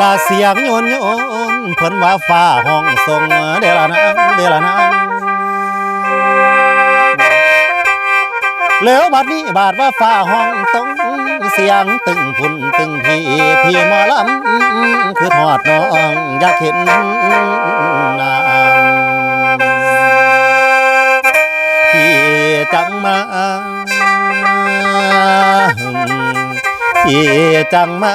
ลาเสียงโยนโยนเพิ่นว่าฟ้าห้องทรงเดละนางเดละนางแล้วบัดนี้บาดว่าฟ้าห้องตรงเสียงตึงพุ่นตึงพี่พี่หมอลำคือทอดน้องอยากเห็นน้ำพี่จังมาพี่จังมา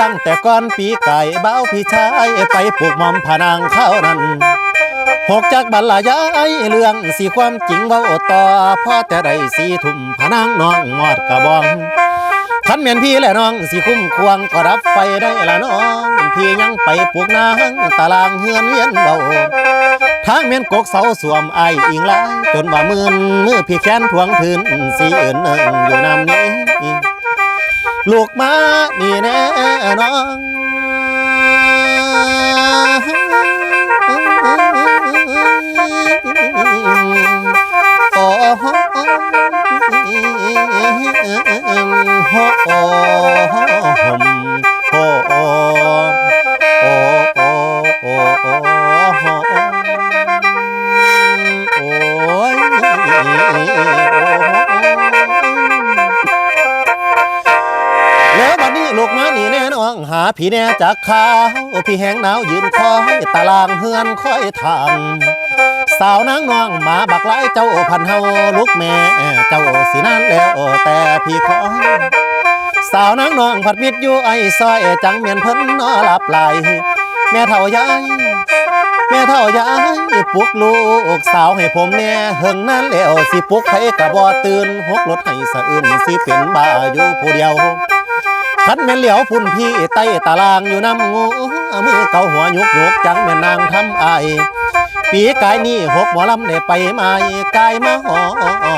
ตั้งแต่ก่อนปีไก่เบ้าพี่ชายไปปลูกหมอมผนางข้าวนั้นหกจากบรรลายายเรื่องสีความจริงเว้าต่อพ่อแต่ได้สีทุ่มผนางน้องมอดกระบองขันเมียนพี่และน้องสีคุ้มควงก็รับไฟได้ละน้อง พี่ยังไปปลูกนางตารางเฮือนเวียนเบาทางเมียนกกเสาสวมไออิงลายจนว่ามือนมือพี่แค้นทวงคืนสีอื่นเอิงอยู่นำนี้ ลูกมานี่แน่น้อง ลูกมานี่แน่น้องหาพี่แน่จากขาวพี่แหงหนาวยืนคอยตารางเฮือนคอยทางสาวนางน้องหมาบักหลายเจ้าพันเฮาลูกแม่เจ้าสินานแล้วแต่พี่ขอสาวนางน้องผัดมิดอยู่ไอ้ซอยจังเมียนเพิ่นนอหลับไหลแม่เฒ่ายายแม่เฒ่ายายปลุกลูกสาวให้ผมแน่เฮิงนั้นแล้วสิปลุกไผกะบ่ตื่นหกรถให้สะอื่นสิเป็นบ้าอยู่ผู้เดียว คันแม่นเหลียวพุ่นพี่ไต้ตารางอยู่น้ำงูมือเกาหัวยุกยุกจังแม่นางทำไอปีกายนี้หกหมอลำได้ไปไหมกายมาหอ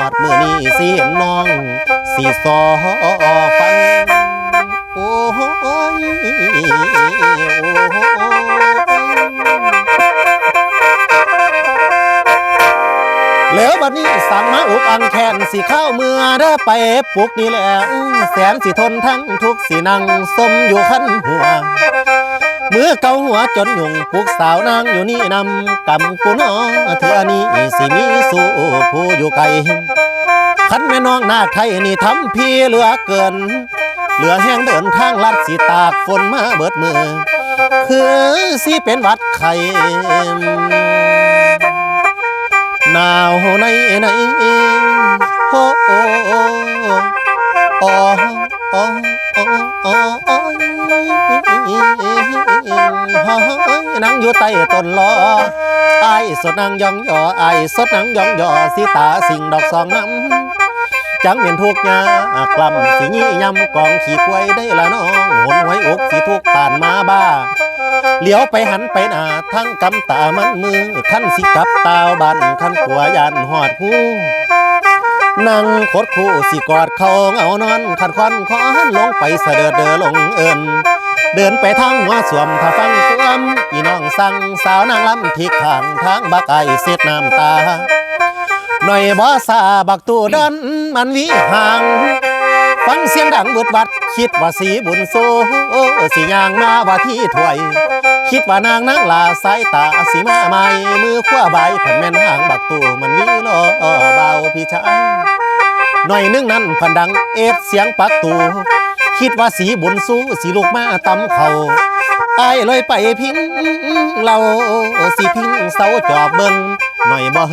ดมือนี้สีนน้อง สีซอฟังโอ้ย สั่งมาอุกอังแขนสีข้าวเมื่อได้ไปปลุกนี่แหละแสนสิทนทั้งทุกสีนั่งสมอยู่ขั้นหัวมือเกาหัวจนยุงปลุกสาวนางอยู่นี่นำกำกุนอเธอนี้สิมีสู่ผู้อยู่ไกลขันแม่น้องนาไทยนี่ทำพี่เหลือเกิน เหลือแห้งเดินทางลัดสิตากฝนมาเบิดมือ คือสิเป็นวัดไข่ หนาวในในโอ้โอ้โอ้โอ้โอ้โอ้โอ้โอ้นั่งอยู่ใต้ต้นลอไอ้สดนางยองยอไอ้สดนางยองยอสิตาสิงดอกสองน้ำจังเป็นทุกยากลำสิยี่ยำกองขี้ควยได้ละน้องหนไว้อกสิทุกข์ปานมาบ้า เหลียวไปหันไปหน้าทั้งกำตามันมือขั้นสิกับตาวบันขั้นขัวยันหอดผู้นั่งคดคู่สิกอดเขาเหงานอนขัดควันคอนลงไปเสดเดอลงเอินเดินไปทางหัวสวมถ้าฟังควมอีน้องสั่งสาวนางลำที่ข้างทางบักไอเสียดน้ำตา หน่อยบ่ซาบักตูดันมันวิห่างฟังเสียงดังบุดวัด คิดว่าสีบุญโซสิยางมาว่าที่ถวย คิดว่านางนางลาสายตาสีมาใหม่มือขว้าใบผันแม่นห่างบักตูมันวิโลเบาพี่ชายหน่อยนึงนั้นพันดังเอฟเสียงปักตู คิดว่าสีบุญสู้สีลูกมาตำเขาไอ้เลยไปพิงเราสีพิงเสาจอบเบิ้งหน่อยบ่